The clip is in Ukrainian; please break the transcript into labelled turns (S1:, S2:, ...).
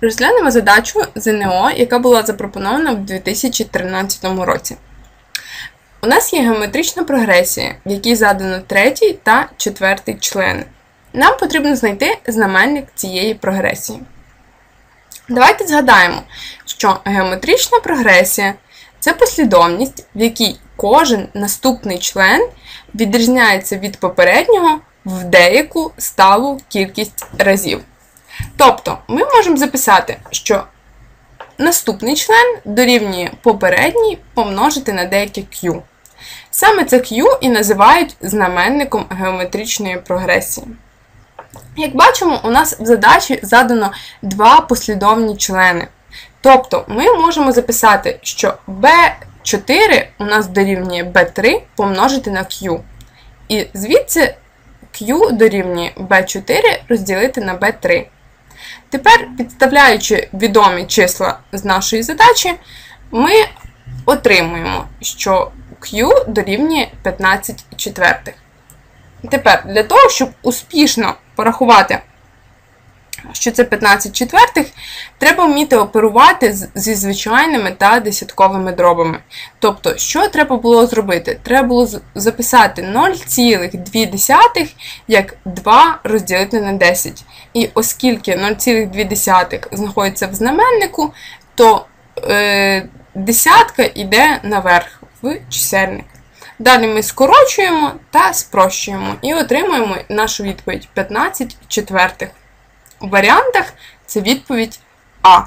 S1: Розглянемо задачу ЗНО, яка була запропонована в 2013 році. У нас є геометрична прогресія, в якій задано третій та четвертий члени. Нам потрібно знайти знаменник цієї прогресії. Давайте згадаємо, що геометрична прогресія це послідовність, в якій кожен наступний член відрізняється від попереднього в деяку сталу кількість разів. Тобто, ми можемо записати, що наступний член дорівнює попередній помножити на деяке Q. Саме це Q і називають знаменником геометричної прогресії. Як бачимо, у нас в задачі задано два послідовні члени. Тобто ми можемо записати, що B4 у нас дорівнює B3 помножити на Q. І звідси Q дорівнює B4 розділити на B3. Тепер, підставляючи відомі числа з нашої задачі, ми отримуємо, що Q дорівнює 15 четвертих. Тепер, для того, щоб успішно порахувати, що це 15 четвертих, треба вміти оперувати зі звичайними та десятковими дробами. Тобто, що треба було зробити? Треба було записати 0,2 як 2 розділити на 10. І оскільки 0,2 знаходиться в знаменнику, то е, десятка йде наверх в чисельник. Далі ми скорочуємо та спрощуємо і отримуємо нашу відповідь 15 четвертих. Варіантах це відповідь А.